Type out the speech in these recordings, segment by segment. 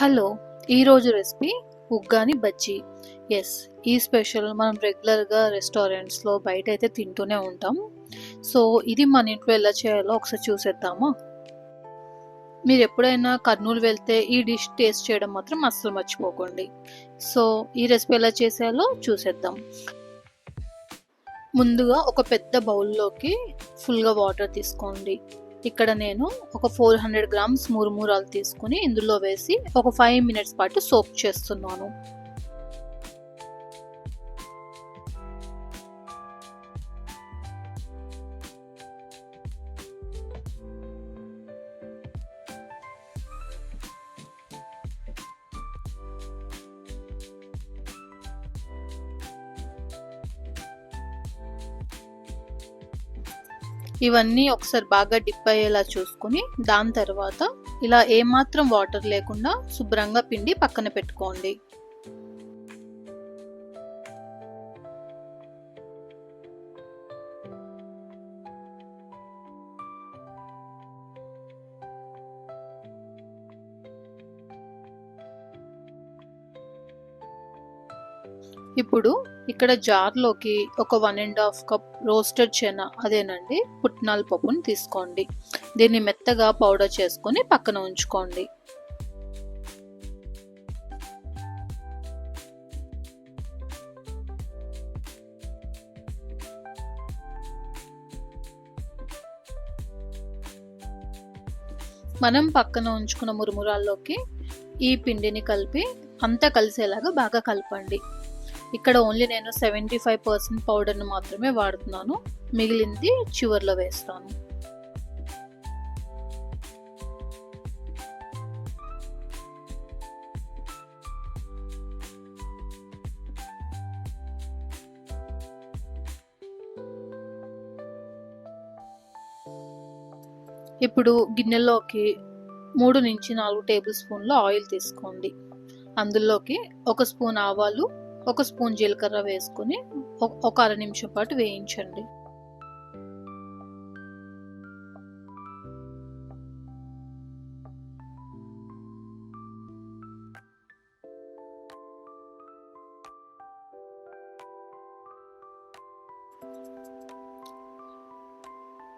Hello ఈరోజు recipe uggani bajji. Yes ఈ special మనం రెగ్యులర్గా రెస్టారెంట్స్లో బయట అయితే తింటూనే ఉంటాం. సో ఇది మన ఇంట్లో ఎలా చేయాలో ఒకసారి చూసేద్దామా? మీరు ఎప్పుడైనా కర్నూలు వెళ్తే ఈ డిష్ టేస్ట్ చేయడం మాత్రం అస్సలు మర్చిపోకండి. సో ఈ రెసిపీ ఎలా చేసేయాలో చూసేద్దాం. ముందుగా ఒక పెద్ద బౌల్లోకి ఫుల్గా వాటర్ తీసుకోండి. ఇక్కడ నేను ఒక ఫోర్ హండ్రెడ్ గ్రామ్స్ మురుమురాలు తీసుకుని ఇందులో వేసి ఒక ఫైవ్ మినిట్స్ పాటు సోప్ చేస్తున్నాను. ఇవన్నీ ఒకసారి బాగా డిప్ అయ్యేలా చూసుకుని దాని తర్వాత ఇలా ఏమాత్రం వాటర్ లేకుండా శుభ్రంగా పిండి పక్కన పెట్టుకోండి. ఇప్పుడు ఇక్కడ జార్లోకి ఒక one and half cup roasted chana అదేనండి పుట్నాల పప్పుని తీసుకోండి. దీన్ని మెత్తగా పౌడర్ చేసుకొని పక్కన ఉంచుకోండి. మనం పక్కన ఉంచుకున్న మురుమురాల్లోకి ఈ పిండిని కలిపి అంతా కలిసేలాగా బాగా కలపండి. ఇక్కడ ఓన్లీ నేను సెవెంటీ ఫైవ్ పర్సెంట్ పౌడర్ని మాత్రమే వాడుతున్నాను. మిగిలింది చివర్లో వేస్తాను. ఇప్పుడు గిన్నెలోకి మూడు నుంచి నాలుగు టేబుల్ స్పూన్ల ఆయిల్ తీసుకోండి. అందులోకి ఒక స్పూన్ ఆవాలు ఒక స్పూన్ జీలకర్ర వేసుకుని ఒక అర నిమిషం పాటు వేయించండి.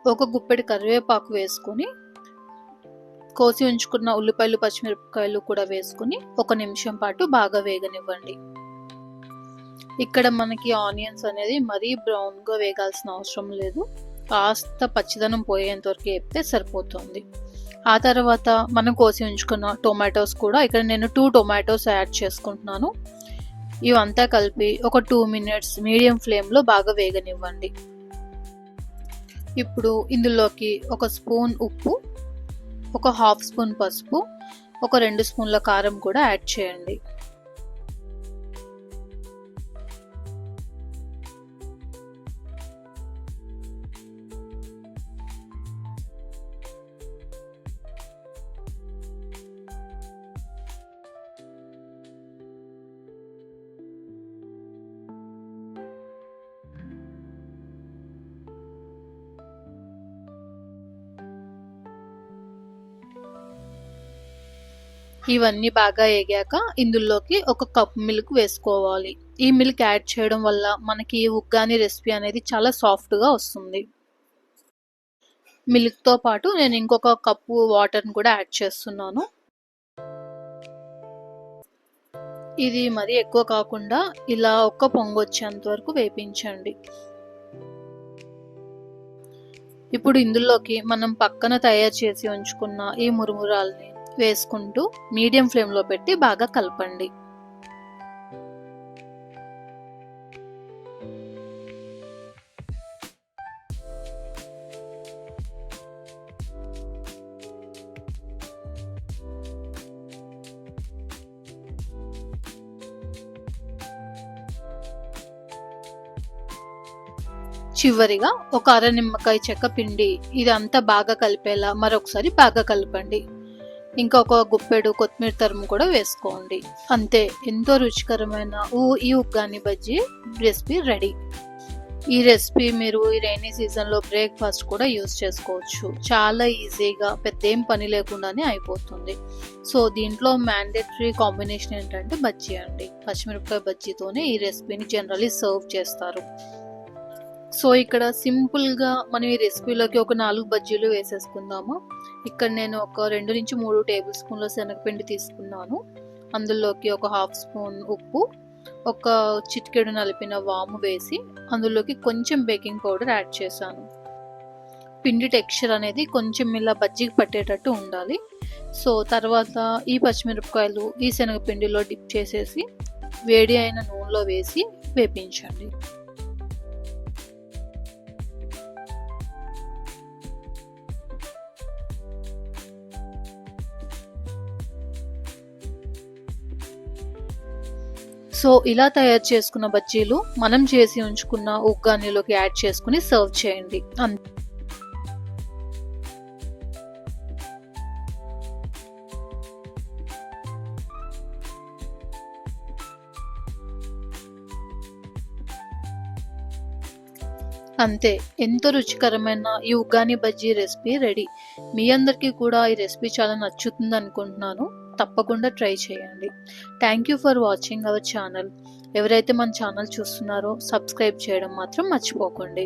ఒక గుప్పెడి కరివేపాకు వేసుకొని కోసి ఉంచుకున్న ఉల్లిపాయలు పచ్చిమిరపకాయలు కూడా వేసుకుని ఒక నిమిషం పాటు బాగా వేగనివ్వండి. ఇక్కడ మనకి ఆనియన్స్ అనేది మరీ బ్రౌన్గా వేగాల్సిన అవసరం లేదు. కాస్త పచ్చిదనం పోయేంత వరకు వేపితే సరిపోతుంది. ఆ తర్వాత మనం కోసి ఉంచుకున్న టొమాటోస్ కూడా ఇక్కడ నేను టూ టొమాటోస్ యాడ్ చేసుకుంటున్నాను. ఇవంతా కలిపి ఒక టూ మినిట్స్ మీడియం ఫ్లేమ్లో బాగా వేగనివ్వండి. ఇప్పుడు ఇందులోకి ఒక స్పూన్ ఉప్పు ఒక హాఫ్ స్పూన్ పసుపు ఒక రెండు స్పూన్ల కారం కూడా యాడ్ చేయండి. ఇవన్నీ బాగా వేగాక ఇందులోకి ఒక కప్ మిల్క్ వేసుకోవాలి. ఈ మిల్క్ యాడ్ చేయడం వల్ల మనకి ఉగ్గాని రెసిపీ అనేది చాలా సాఫ్ట్గా వస్తుంది. మిల్క్తో పాటు నేను ఇంకొక కప్పు వాటర్ని కూడా యాడ్ చేస్తున్నాను. ఇది మరి ఎక్కువ కాకుండా ఇలా ఒక్క పొంగు వచ్చేంత వరకు వేపించండి. ఇప్పుడు ఇందులోకి మనం పక్కన తయారు చేసి ఉంచుకున్న ఈ మురుమురాల్ని వేసుకుంటూ మీడియం ఫ్లేమ్లో పెట్టి బాగా కలపండి. చివరిగా ఒక అర నిమ్మకాయ చెక్క పిండి ఇదంతా బాగా కలిపేలా మరొకసారి బాగా కలపండి. ఇంకా ఒక గుప్పెడు కొత్తిమీర తరుము కూడా వేసుకోండి. అంతే ఎంతో రుచికరమైన ఊ ఈ ఉగ్గాని బజ్జీ రెసిపీ రెడీ. ఈ రెసిపీ మీరు ఈ రైనీ సీజన్లో బ్రేక్ఫాస్ట్ కూడా యూస్ చేసుకోవచ్చు. చాలా ఈజీగా పెద్ద ఏం పని లేకుండానే అయిపోతుంది. సో దీంట్లో మ్యాండేటరీ కాంబినేషన్ ఏంటంటే బజ్జీ అండి. పచ్చిమిరపకాయ బజ్జీతోనే ఈ రెసిపీని జనరలీ సర్వ్ చేస్తారు. సో ఇక్కడ సింపుల్గా మనం ఈ రెసిపీలోకి ఒక నాలుగు బజ్జీలు వేసేసుకుందాము. ఇక్కడ నేను ఒక రెండు నుంచి మూడు టేబుల్ స్పూన్ల శనగపిండి తీసుకున్నాను. అందులోకి ఒక హాఫ్ స్పూన్ ఉప్పు ఒక చిటికెడు నలిపిన వాము వేసి అందులోకి కొంచెం బేకింగ్ పౌడర్ యాడ్ చేశాను. పిండి టెక్స్చర్ అనేది కొంచెం ఇలా బజ్జీకి పట్టేటట్టు ఉండాలి. సో తర్వాత ఈ పచ్చిమిరపకాయలు ఈ శనగపిండిలో డిప్ చేసేసి వేడి అయిన నూనెలో వేసి వేపించండి. సో ఇలా తయారు చేసుకున్న బజ్జీలు మనం చేసి ఉంచుకున్న ఉగ్గానీలోకి యాడ్ చేసుకుని సర్వ్ చేయండి. అంతే. అంతే ఎంతో రుచికరమైన ఈ ఉగ్గాని బజ్జీ రెసిపీ రెడీ. మీ అందరికీ కూడా ఈ రెసిపీ చాలా నచ్చుతుంది అనుకుంటున్నాను. తప్పకుండా ట్రై చేయండి. Thank you for watching our channel ఎవరైతే మన ఛానల్ చూస్తున్నారో సబ్స్క్రైబ్ చేయడం మాత్రం మర్చిపోకండి.